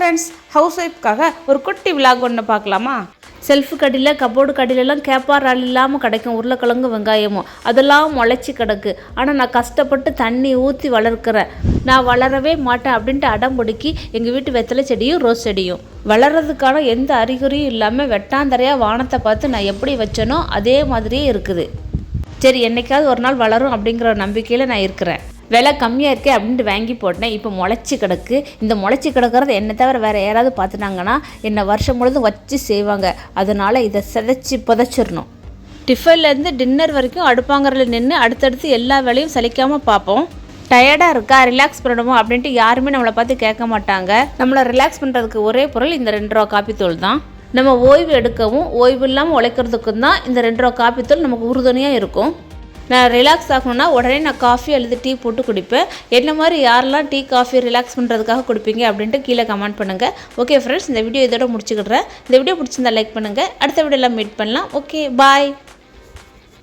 Friends house ஒய்ஃப்காக ஒரு குட்டி vlog ஒன்று பார்க்கலாமா? செல்ஃபு கடியில் கபோர்டு கடியிலலாம் கேப்பார் ஆள் இல்லாமல் கிடைக்கும். உருளைக்கிழங்கு வெங்காயமும் அதெல்லாம் முளைச்சி கிடக்கு. ஆனால் நான் கஷ்டப்பட்டு தண்ணி ஊற்றி வளர்க்குறேன். நான் வளரவே மாட்டேன் அப்படின்ட்டு அடம் பிடிக்கி எங்கள் வீட்டு வெத்தலை செடியும் ரோஸ் செடியும். வளர்கிறதுக்கான எந்த அறிகுறியும் இல்லாமல் வெட்டாந்தரையாக வானத்தை பார்த்து நான் எப்படி வச்சேனோ அதே மாதிரியே இருக்குது. சரி என்னைக்காவது ஒரு நாள் வளரும் அப்படிங்கிற நம்பிக்கையில் நான் இருக்கிறேன். விலை கம்மியாக இருக்கே அப்படின்ட்டு வாங்கி போட்டேன். இப்போ முளைச்சி கிடக்கு. இந்த முளைச்சி கிடக்கிறது என்னை தவிர வேறு யாராவது பார்த்துட்டாங்கன்னா என்னை வருஷம் முழுதும் வச்சு செய்வாங்க. அதனால் இதை சிதைச்சி புதைச்சிடணும். டிஃபன்லேருந்து டின்னர் வரைக்கும் அடுப்பாங்கரில் நின்று அடுத்தடுத்து எல்லா வேலையும் சலிக்காமல் பார்ப்போம். டயர்டாக இருக்கா? ரிலாக்ஸ் பண்ணணுமோ? அப்படின்ட்டு யாருமே நம்மளை பார்த்து கேட்க மாட்டாங்க. நம்மளை ரிலாக்ஸ் பண்ணுறதுக்கு ஒரே பொருள் இந்த ரெண்டு ரூபா காப்பி தூள் தான். நம்ம ஓய்வு எடுக்கவும் ஓய்வு இல்லாமல் உழைக்கிறதுக்கும் தான் இந்த ரெண்டு ரூபா காப்பி தூள் நமக்கு உறுதுணையாக இருக்கும். நான் ரிலாக்ஸ் ஆகணும்னா உடனே நான் காஃபி அல்லது டீ போட்டு குடிப்பேன். என்ன மாதிரி யாரெல்லாம் டீ காஃபி ரிலாக்ஸ் பண்ணுறதுக்காக குடிப்பீங்க அப்படின்ட்டு கீழே கமெண்ட் பண்ணுங்கள் ஓகே ஃப்ரெண்ட்ஸ் இந்த வீடியோ இதோட முடிச்சுக்கிடுறேன் இந்த வீடியோ பிடிச்சிருந்தா லைக் பண்ணுங்கள் அடுத்த வீடியோலாம் மீட் பண்ணலாம். Okay bye